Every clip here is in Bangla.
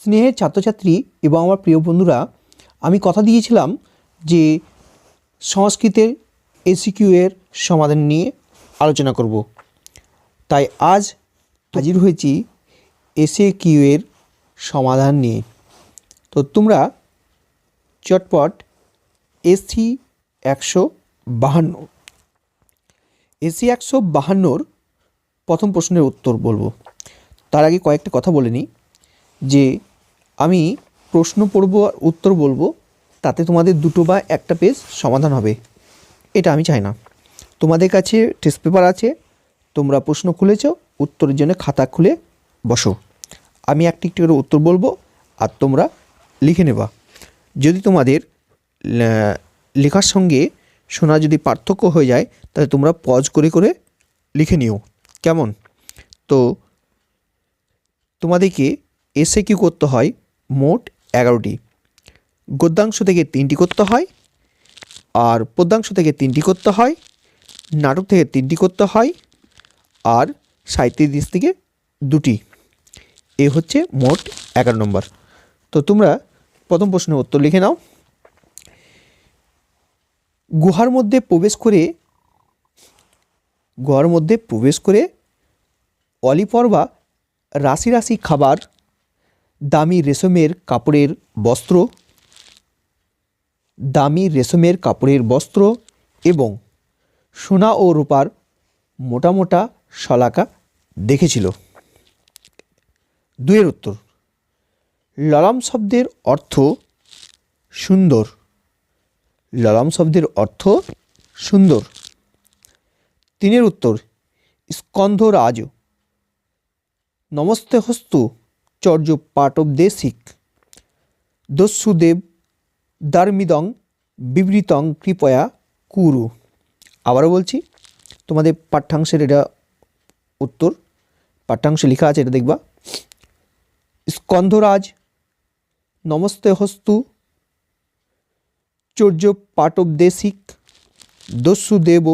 স্নেহের ছাত্রছাত্রী এবং আমার প্রিয় বন্ধুরা, আমি কথা দিয়েছিলাম যে সংস্কৃতের এসিকিউ এর সমাধান নিয়ে আলোচনা করব। তাই আজ হাজির হয়েছি এসএ কিউ এর সমাধান নিয়ে। তো তোমরা চটপট এসি একশো বাহান্ন। এসি একশো বাহান্নর প্রথম প্রশ্নের উত্তর বলব। তার আগে কয়েকটা কথা বলে নিই যে আমি প্রশ্ন পড়ব আর উত্তর বলব, তাতে তোমাদের দুটো বা একটা পেজ সমাধান হবে। এটা আমি চাই না। তোমাদের কাছে টেস্ট পেপার আছে, তোমরা প্রশ্ন খুলেছ, উত্তরের জন্য খাতা খুলে বসো। আমি একটি একটি করে উত্তর বলব আর তোমরা লিখে নেবা। যদি তোমাদের লেখার সঙ্গে শোনা যদি পার্থক্য হয়ে যায়, তাহলে তোমরা পজ করে করে লিখে নিও। কেমন? তো তোমাদেরকে এসে কি করতে হয়? মোট এগারোটি। গদ্যাংশ থেকে তিনটি করতে হয়, আর পদ্যাংশ থেকে তিনটি করতে হয়, নাটক থেকে তিনটি করতে হয়, আর সাহিত্যের দিক থেকে দুটি। এ হচ্ছে মোট এগারো নম্বর। তো তোমরা প্রথম প্রশ্নের উত্তর লিখে নাও। গুহার মধ্যে প্রবেশ করে, গুহার মধ্যে প্রবেশ করে অলিপর্বা রাশি রাশি খাবার দামি রেশমের কাপড়ের বস্ত্র, দামি রেশমের কাপড়ের বস্ত্র এবং সোনা ও রূপার মোটা মোটা শলাকা দেখেছিল। দুয়ের উত্তর, ললাম শব্দের অর্থ সুন্দর। ললাম শব্দের অর্থ সুন্দর। তিনের উত্তর স্কন্ধ স্কন্ধরাজ। নমস্তে হস্তু। চর্য পাটবদেশিক দস্যুদেব দার্মিদং বিবৃতং কৃপয়া কুরু। আবারও বলছি, তোমাদের পাঠ্যাংশের এটা উত্তর, পাঠ্যাংশে লেখা আছে, এটা দেখবা। স্কন্ধরাজ নমস্তে হস্তু চর্য পাটবদেশিক দস্যুদেব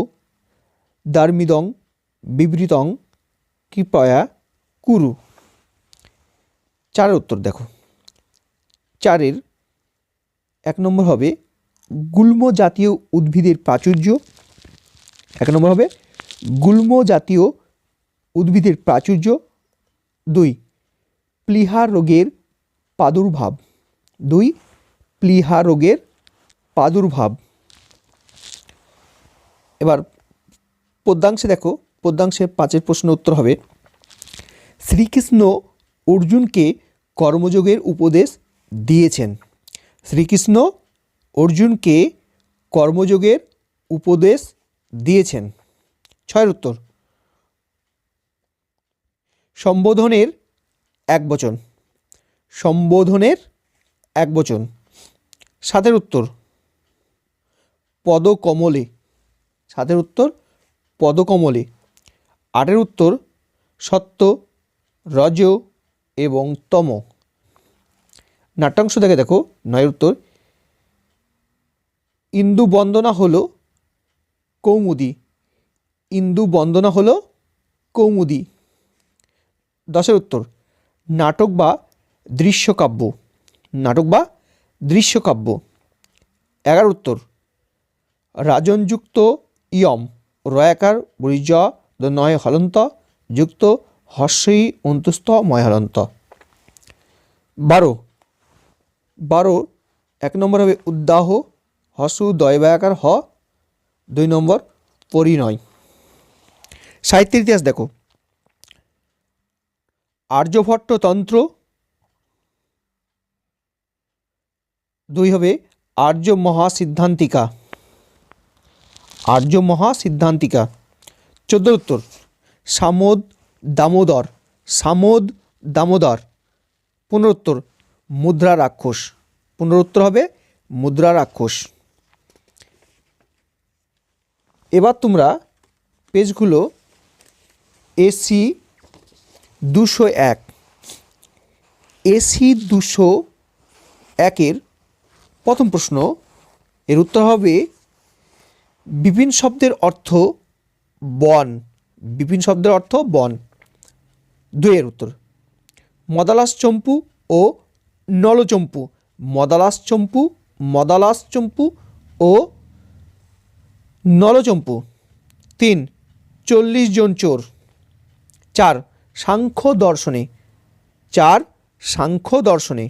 দার্মিদং বিবৃতং কৃপয়া কুরু। চারের উত্তর দেখো। চারের এক নম্বর হবে গুল্ম জাতীয় উদ্ভিদের প্রাচুর্য। এক নম্বর হবে গুল্ম জাতীয় উদ্ভিদের প্রাচুর্য। দুই, প্লিহা রোগের প্রাদুর্ভাব। দুই, প্লিহা রোগের প্রাদুর্ভাব। এবার পদ্যাংশে দেখো পদ্যাংশে পাঁচের প্রশ্ন উত্তর হবে, শ্রীকৃষ্ণ অর্জুনকে কর্মযোগের উপদেশ দিয়েছেন। শ্রীকৃষ্ণ অর্জুনকে কর্মযোগের উপদেশ দিয়েছেন। ছয়ের উত্তর। সম্বোধনের এক বচন। সম্বোধনের এক বচন। সাতের উত্তর। পদকমলে। সাতের উত্তর। পদকমলে। আটের উত্তর। সত্য, রজ এবং তম। নাট্যাংশ দেখে দেখো, নয়ের উত্তর। ইন্দু বন্দনা হলো কৌমুদি। ইন্দু বন্দনা হলো কৌমুদি। দশের উত্তর, নাটক বা দৃশ্যকাব্য। নাটক বা দৃশ্যকাব্য। এগারো উত্তর, রাজনযুক্ত ইয়ম, রয়াকার বরিজ নয় হলন্ত, যুক্ত হর্ষই অন্তুস্থ ময় বারো। বারো, এক নম্বর হবে উদ্দাহ, হসু দয়বায়াকার হ। দুই নম্বর পরিণয়। সাহিত্যের ইতিহাস দেখো। আর্যভট্ট তন্ত্র। দুই হবে আর্য মহাসিদ্ধান্তিকা। আর্য মহাসিদ্ধান্তিকা। চোদ্দ উত্তর। সামোদ দামোদর, সামোদ দামোদর। পুনরুত্তর, মুদ্রা রাক্ষস। পুনরুত্তর হবে মুদ্রা রাক্ষস। এবার তোমরা পেজগুলো এসি দুশো এক। এসি দুশো একের প্রথম প্রশ্ন, এর উত্তর হবে বিপিন শব্দের অর্থ বন। বিপিন শব্দের অর্থ বন। দুইয়ের উত্তর। মদালাস চম্পু ও নলচম্পু মদালাস চম্পু মদালাস চম্পু ও নলচম্পু তিন, চল্লিশ জন চোর। চার, সাংখ্য দর্শনে। চার, সাংখ্য দর্শনে।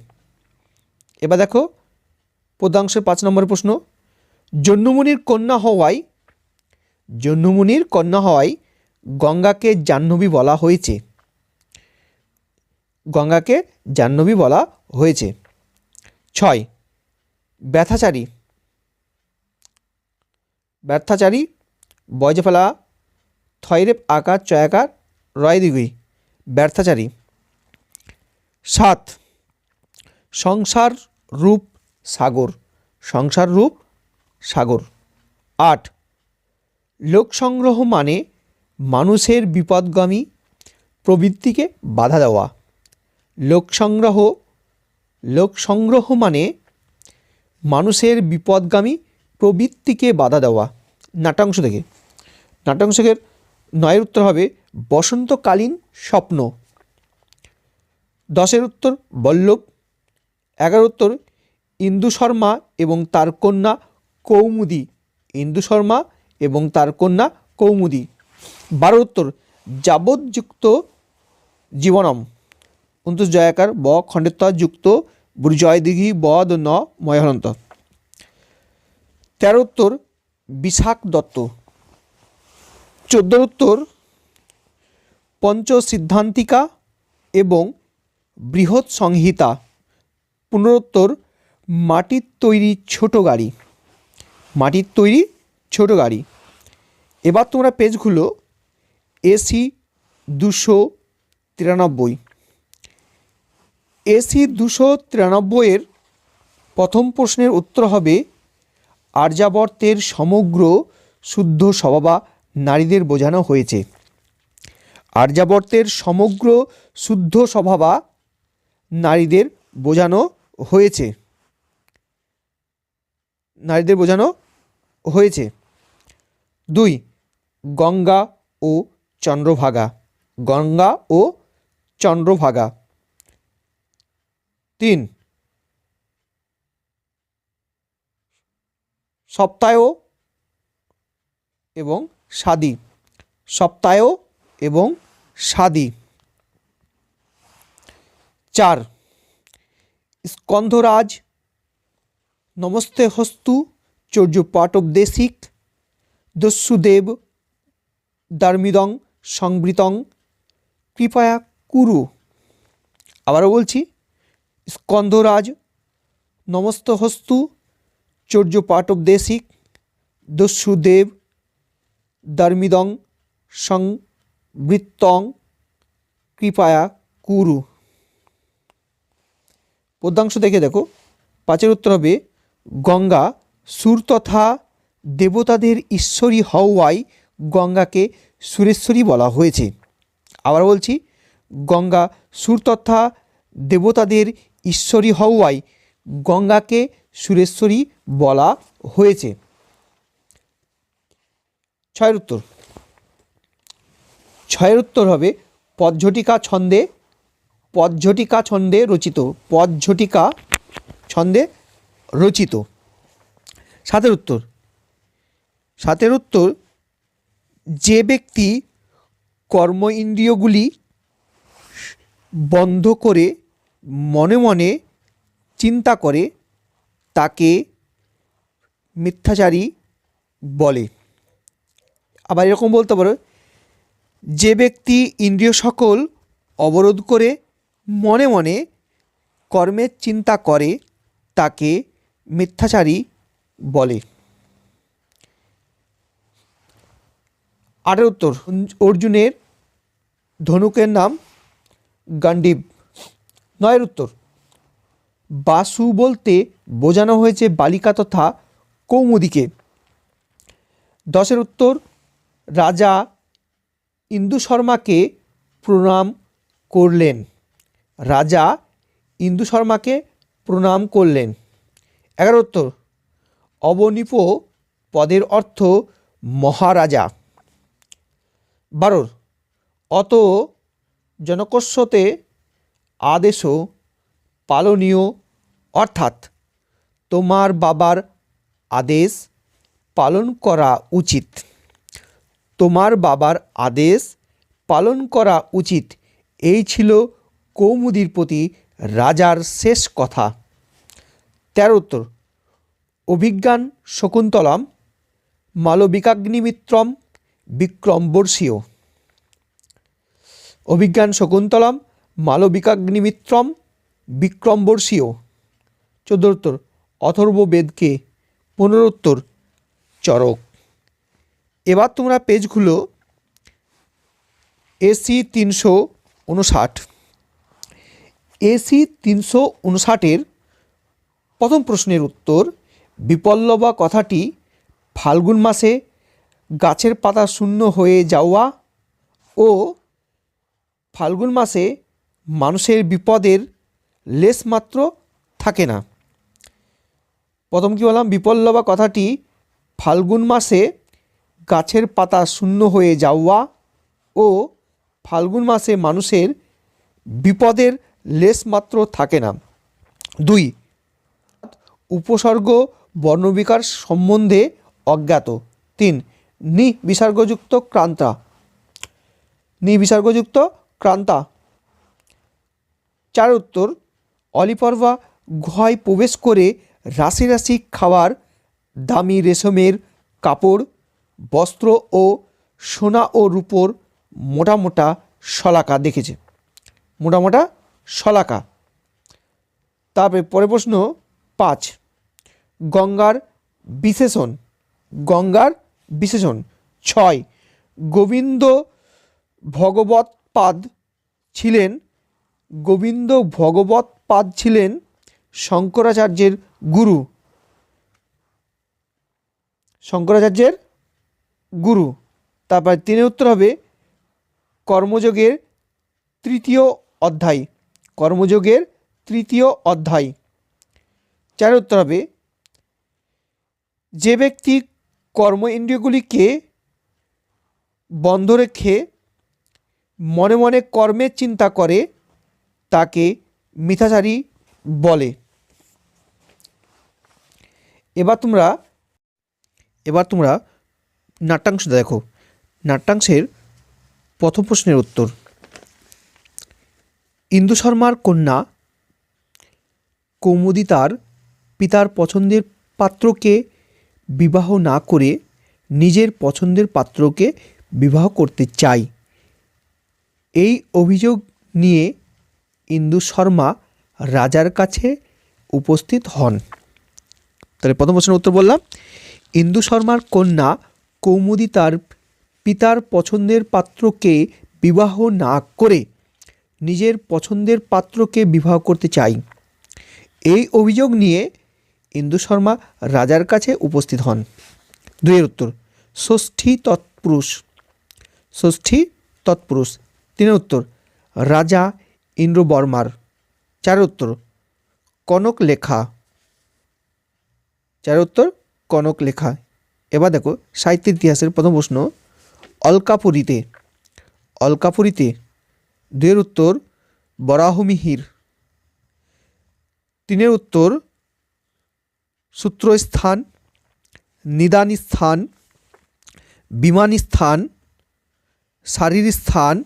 এবার দেখো পদাংশের পাঁচ নম্বর প্রশ্ন। জন্মুনির কন্যা হওয়ায় জন্মুনির কন্যা হওয়ায় গঙ্গাকে জাহ্নবী বলা হয়েছে। গঙ্গাকে জাহ্নবী বলা হয়েছে। ছয়, ব্যথাচারী। ব্যথাচারী বয়জে ফেলা থয়রেপ আকার, চয়াকার রয় দিগুই ব্যর্থাচারী সাত, সংসার রূপ সাগর। সংসার রূপ সাগর। আট, লোকসংগ্রহ মানে মানুষের বিপদগামী প্রবৃত্তিকে বাধা দেওয়া। লোকসংগ্রহ লোকসংগ্রহ মানে মানুষের বিপদগামী প্রবৃত্তিকে বাধা দেওয়া। নাটাংশ থেকে। নাটাংশের নয়ের উত্তর হবে, বসন্তকালীন স্বপ্ন। দশের উত্তর, বল্লভ। এগারো উত্তর, ইন্দু শর্মা এবং তার কন্যা কৌমুদি। ইন্দু শর্মা এবং তার কন্যা কৌমুদি। বারো উত্তর যাবজ্যুক্ত জীবনম। উনত্রিশ জয়াকার ব খণ্ডেত্ব যুক্ত বুড়ি জয় দিঘি ব ন ময়হরন্ত। তেরো উত্তর বিশাখ দত্ত। চোদ্দোর উত্তর পঞ্চ সিদ্ধান্তিকা এবং বৃহৎ সংহিতা। পুনরোত্তর মাটির তৈরি ছোট গাড়ি। মাটির তৈরি ছোট গাড়ি। এবার তোমরা পেজগুলো এসি দুশো তিরানব্বই। এসি দুশো তিরানব্বইয়ের প্রথম প্রশ্নের উত্তর হবে আর্যাবর্তের সমগ্র শুদ্ধ স্বভাবা নারীদের বোঝানো হয়েছে। আর্যাবর্তের সমগ্র শুদ্ধ স্বভাবা নারীদের বোঝানো হয়েছে। নারীদের বোঝানো হয়েছে। দুই, গঙ্গা ও চন্দ্রভাগা। গঙ্গা ও চন্দ্রভাগা। তিন সপ্তাহ এবং সাদি। সপ্তাহ এবং সাদি। চার, স্কন্ধরাজ। নমস্তে হস্তু চৌর্য পাটবদেশিক দস্যুদেব দার্মিদং সংবৃতং। কৃপয়া কুরু। আবারও বলছি স্কন্ধরাজ নমস্ত হস্তু চৌর্য পাটবদেশিক দস্যুদেব, দার্মিদং সংবৃত্তং কৃপায়া, কুরু। পদ্যাংশ দেখে দেখো। পাঁচের উত্তর হবে, গঙ্গা, সুর তথা দেবতাদের ঈশ্বরী হওয়ায় গঙ্গাকে সুরেশ্বরী বলা হয়েছে। আবার বলছি, গঙ্গা, সুর তথা দেবতাদের ঈশ্বরী হওয়ায় গঙ্গাকে সুরেশ্বরী বলা হয়েছে। ছয়ের উত্তর। ছয়ের উত্তর হবে পদঝটিকা ছন্দে পদঝটিকা ছন্দে রচিত, পদঝটিকা ছন্দে রচিত। সাতের উত্তর। সাতের উত্তর, যে ব্যক্তি কর্ম ইন্দ্রিয়গুলি বন্ধ করে মনে মনে চিন্তা করে তাকে মিথ্যাচারী বলে। আবার এরকম বলতে পারো, যে ব্যক্তি ইন্দ্রিয় সকল অবরোধ করে মনে মনে কর্মের চিন্তা করে তাকে মিথ্যাচারী বলে। আটের উত্তর, অর্জুনের ধনুকের নাম গান্ডীব। নয়ের উত্তর। বাসু বলতে বোঝানো হয়েছে বালিকা তথা কৌমুদিকে। দশের উত্তর, রাজা ইন্দু শর্মাকে প্রণাম করলেন। রাজা ইন্দু শর্মাকে প্রণাম করলেন। এগারো উত্তর, অবনিপ পদের অর্থ মহারাজা। বারোর, অত জনকস্যতে আদেশ পালনীয়, অর্থাৎ তোমার বাবার আদেশ পালন করা উচিত। তোমার বাবার আদেশ পালন করা উচিত। এই ছিল কৌমুদির প্রতি রাজার শেষ কথা। তেরোত্তর অভিজ্ঞান শকুন্তলাম, মালবিকাগ্নিমিত্রম বিক্রম বর্ষীয় অভিজ্ঞান শকুন্তলম মালবিকাগ্নিমিত্রম বিক্রমবর্ষীয়। চোদ্দোত্তর অথর্ব বেদকে পনেরো উত্তর চরক। এবার তোমরা পেজ খুলো, এসি তিনশো উনষাট। এসি তিনশো উনষাটের প্রথম প্রশ্নের উত্তর, বিপল্লবা কথাটি ফাল্গুন মাসে গাছের পাতা শূন্য হয়ে যাওয়া ও ফাল্গুন মাসে মানুষের বিপদের লেশমাত্র থাকে না। প্রথম কী বললাম? বিপল্লবা কথাটি ফাল্গুন মাসে গাছের পাতা শূন্য হয়ে যাওয়া ও ফাল্গুন মাসে মানুষের বিপদের লেশমাত্র থাকে না। দুই, উপসর্গ বর্ণবিকার সম্বন্ধে অজ্ঞাত। তিন নি বিসর্গযুক্ত ক্রান্তা। নি বিসর্গযুক্ত ক্রান্তা চার উত্তর। অলিপর্বা ঘয় প্রবেশ করে রাশি রাশি খাওয়ার দামি রেশমের কাপড়, বস্ত্র ও সোনা ও রূপোর মোটা মোটা শলাকা দেখেছে। মোটা মোটা শলাকা। তারপরে পরে প্রশ্ন পাঁচ। গঙ্গার বিশেষণ। গঙ্গার বিশেষণ। ছয়। গোবিন্দ ভগবৎ পাদ ছিলেন গোবিন্দ ভগবত পাদ ছিলেন শঙ্করাচার্যের গুরু। শঙ্করাচার্যের গুরু। তারপর তিনে উত্তর হবে কর্মযোগের তৃতীয় অধ্যায়। কর্মযোগের তৃতীয় অধ্যায়। চার উত্তর হবে, যে ব্যক্তি কর্ম ইন্দ্রিয়গুলিকে বন্ধ রেখে মনে মনে কর্মের চিন্তা করে তাকে মিথাচারী বলে। এবার তোমরা এবার তোমরা নাট্যাংশ দেখো। নাট্যাংশের প্রথম প্রশ্নের উত্তর। ইন্দু শর্মার কন্যা কৌমুদি তার পিতার পছন্দের পাত্রকে বিবাহ না করে নিজের পছন্দের পাত্রকে বিবাহ করতে চায়। এই অভিযোগ নিয়ে ইন্দু শর্মা রাজার কাছে উপস্থিত হন। তাহলে প্রথম প্রশ্নের উত্তর বললাম। ইন্দু শর্মার কন্যা কৌমুদি তার পিতার পছন্দের পাত্রকে বিবাহ না করে নিজের পছন্দের পাত্রকে বিবাহ করতে চাই। এই অভিযোগ নিয়ে ইন্দু শর্মা রাজার কাছে উপস্থিত হন। দুইয়ের উত্তর, ষষ্ঠী তৎপুরুষ। ষষ্ঠী তৎপুরুষ। তিনের উত্তর, রাজা ইন্দ্রবর্মার চার উত্তর কনক লেখা। চার উত্তর কনক লেখা। এবার দেখো, সাহিত্য ইতিহাসের প্রথম প্রশ্ন, অলকাপুরীতে অলকাপুরীতে দুয়ের উত্তর বরাহমিহির। তিনের উত্তর সূত্রস্থান নিদানী স্থান বিমানী স্থান স্থান